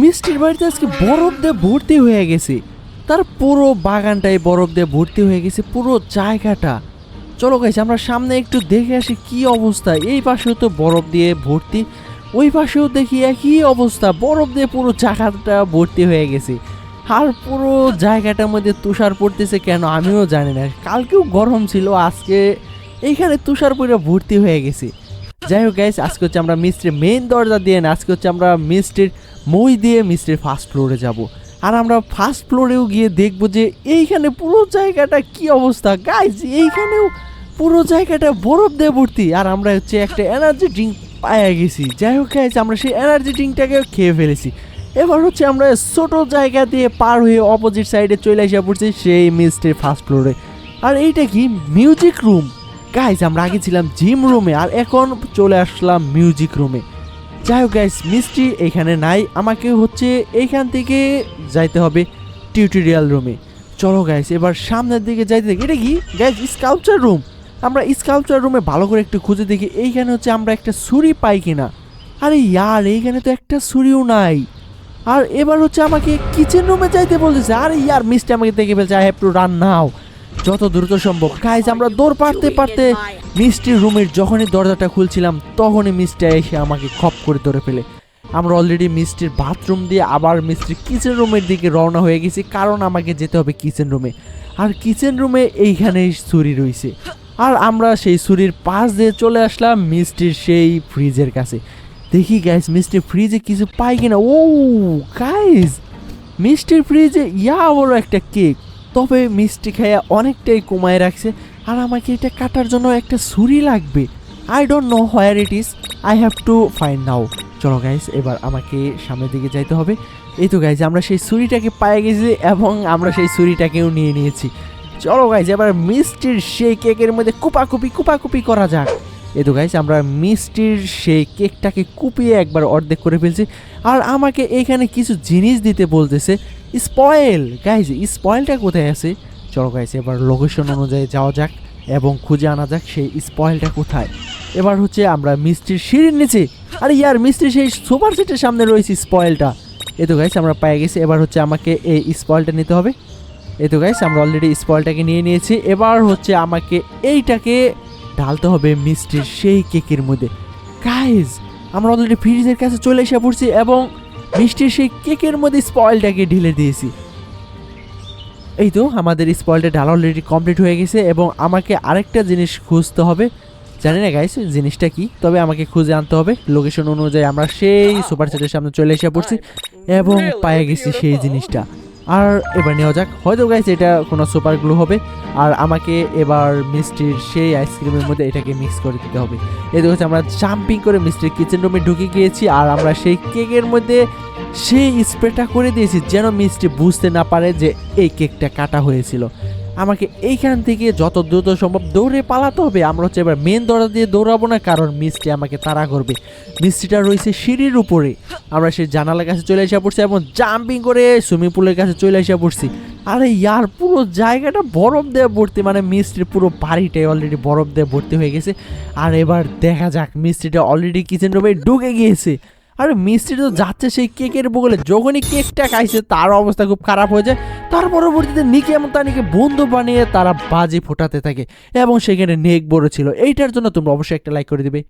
মিষ্টির বাড়িতে আজকে বরফ দিয়ে ভর্তি হয়ে গেছে। তার পুরো বাগানটাই বরফ দিয়ে ভর্তি হয়ে গেছে, পুরো জায়গাটা। চলো গাইছে আমরা সামনে একটু দেখে আসি কি অবস্থা। এই পাশেও তো বরফ দিয়ে ভর্তি, ওই পাশেও দেখি একই অবস্থা, বরফ দিয়ে পুরো জায়গাটা ভর্তি হয়ে গেছে। আর পুরো জায়গাটার মধ্যে তুষার পড়তেছে কেন আমিও জানি না। কালকেও গরম ছিল, আজকে এইখানে তুষার পরে ভর্তি হয়ে গেছে। যাই হোক গাইস আজকে হচ্ছে আমরা মিস্ত্রির মেইন দরজা দিয়ে না, আজকে হচ্ছে আমরা মিস্ত্রির মই দিয়ে মিস্ত্রির ফার্স্ট ফ্লোরে যাব। আর আমরা ফার্স্ট ফ্লোরেও গিয়ে দেখব যে এইখানে পুরো জায়গাটা কি অবস্থা। গাইজ এইখানেও পুরো জায়গাটা বরফ দিয়ে ভর্তি। আর আমরা হচ্ছে একটা এনার্জি ড্রিঙ্ক পায়ে গেছি। যাই হোক গাইস আমরা সেই এনার্জি ড্রিঙ্কটাকে খেয়ে ফেলেছি। এবার হচ্ছে আমরা ছোট জায়গা দিয়ে পার হয়ে অপোজিট সাইডে চলে এসে পড়ছি সেই মিস্ত্রির ফার্স্ট ফ্লোরে। আর এইটা কি? মিউজিক রুম গাইজ আমরা আগে ছিলাম জিম রুমে আর এখন চলে আসলাম মিউজিক রুমে যাই হোক গাইস মিষ্টি এখানে নাই। আমাকে হচ্ছে এইখান থেকে যাইতে হবে টিউটোরিয়াল রুমে চলো গাইস এবার সামনের দিকে যাইতে দেখি। এটা কি? গাইস স্কাল্পচার রুম আমরা স্কাল্পচার রুমে ভালো করে একটু খুঁজে দেখি। এইখানে হচ্ছে আমরা একটা ছুরি পাই কিনা। আরে ইয়ার, এইখানে তো একটা ছুরিও নাই। আর এবার হচ্ছে আমাকে কিচেন রুমে যাইতে বলতেছে। আরে ইয়ার মিষ্টি আমাকে দেখে ফেলছে I have to run now যত দ্রুত সম্ভব। গাইজ আমরা দৌড় পারতে পারতে মিষ্টির রুমের যখনই দরজাটা খুলছিলাম, তখনই মিষ্টি এসে আমাকে খপ করে ধরে ফেলে। আমরা অলরেডি মিষ্টির বাথরুম দিয়ে আবার মিষ্টির কিচেন রুমের দিকে রওনা হয়ে গেছি, কারণ আমাকে যেতে হবে কিচেন রুমে আর কিচেন রুমে এইখানেই ছুরি রয়েছে আর আমরা সেই ছুরির পাশ দিয়ে চলে আসলাম মিষ্টির সেই ফ্রিজের কাছে। দেখি গাইস মিষ্টির ফ্রিজে কিছু পাই কিনা? ও গাইস মিষ্টির ফ্রিজে ইয়া বড় একটা কেক তবে মিষ্টি খাইয়া অনেকটাই কমায় রাখছে। আর আমাকে এটা কাটার জন্য একটা ছুরি লাগবে। I don't know where it is I have to find now চলো গাইস এবার আমাকে সামনের দিকে যাইতে হবে। এই তো গাইজ আমরা সেই ছুরিটাকে পায়ে গেছি এবং আমরা সেই ছুরিটাকেও নিয়ে নিয়েছি। চলো গাইজ এবার মিষ্টির সেই কেকের মধ্যে কুপাকুপি কুপাকুপি করা যাক। এই তো গাইজ আমরা মিষ্টির সেই কেকটাকে কুপিয়ে একবার অর্ধেক করে ফেলছি। আর আমাকে এখানে কিছু জিনিস দিতে বলতেছে। স্পয়েল গাইজ স্পয়েলটা কোথায় আছে? চলো গাইজ এবার লোকেশন অনুযায়ী যাওয়া যাক এবং খুঁজে আনা যাক সেই স্পয়েলটা কোথায়। এবার হচ্ছে আমরা মিষ্টির সিঁড়ির নিচে। আরে ইয়ার, মিষ্টির সেই সুপার সেটের সামনে রয়েছে স্পয়েলটা এই তো আমরা পেয়ে গেছি। এবার হচ্ছে আমাকে এই স্পয়েলটা নিতে হবে। এই তো আমরা অলরেডি স্পয়েলটাকে নিয়ে নিয়েছি। এবার হচ্ছে আমাকে এইটাকে ঢালতে হবে মিষ্টির সেই কেকের মধ্যে। গাইজ আমরা অলরেডি ফ্রিজের কাছে চলে এসে পড়ছি এবং মিষ্টির সেই কেকের মধ্যে স্পয়েলটাকে ঢেলে দিয়েছি। এই তো আমাদের স্পয়েলটা ঢালা অলরেডি কমপ্লিট হয়ে গেছে এবং আমাকে আরেকটা জিনিস খুঁজতে হবে। জানি না গাইস জিনিসটা কি? তবে আমাকে খুঁজে আনতে হবে। লোকেশন অনুযায়ী আমরা সেই সুপার সেটের সামনে চলে এসে পড়ছি এবং পায়ে গেছি সেই জিনিসটা। আর এবার নেওয়া যাক। হয়তো গাইস এটা কোনো সুপার গ্লু হবে। আর আমাকে এবার মিষ্টির সেই আইসক্রিমের মধ্যে এটাকে মিক্স করে দিতে হবে। এই তো হচ্ছে আমরা জাম্পিং করে মিষ্টির কিচেন রুমে ঢুকে গিয়েছি। আর আমরা সেই কেকের মধ্যে সেই স্প্রেটা করে দিয়েছি যেন মিষ্টি বুঝতে না পারে যে এই কেকটা কাটা হয়েছিল। আমাকে এইখান থেকে যত দ্রুত সম্ভব দৌড়ে পালাতে হবে। আমরা হচ্ছে এবার মেন দরজা দিয়ে দৌড়াবো না, কারণ মিষ্টি আমাকে তাড়া করবে। মিষ্টিটা রয়েছে সিঁড়ির উপরে। আমরা সেই জানালার কাছে চলে এসে পড়ছি এবং জাম্পিং করে সুইমিং পুলের কাছে চলে এসে পড়ছি। আরে ইয়ার, পুরো জায়গাটা বরফ দিয়ে ভর্তি। মানে মিষ্টির পুরো বাড়িটাই অলরেডি বরফ দিয়ে ভর্তি হয়ে গেছে। আর এবার দেখা যাক, মিষ্টিটা অলরেডি কিচেন রুমে ঢুকে গিয়েছে। আরে মিস্ত্রি তো যাচ্ছে সেই কেকের বগলে। যখনই কেকটা খাইছে, তার অবস্থা খুব খারাপ হয়ে যায় তার পরবর্তীতে নিকে এমন তানিকে বন্ধু বানিয়ে তারা বাজি ফোটাতে থাকে এবং সেখানে নেক বড় ছিল। এইটার জন্য তোমরা অবশ্যই একটা লাইক করে দিবে।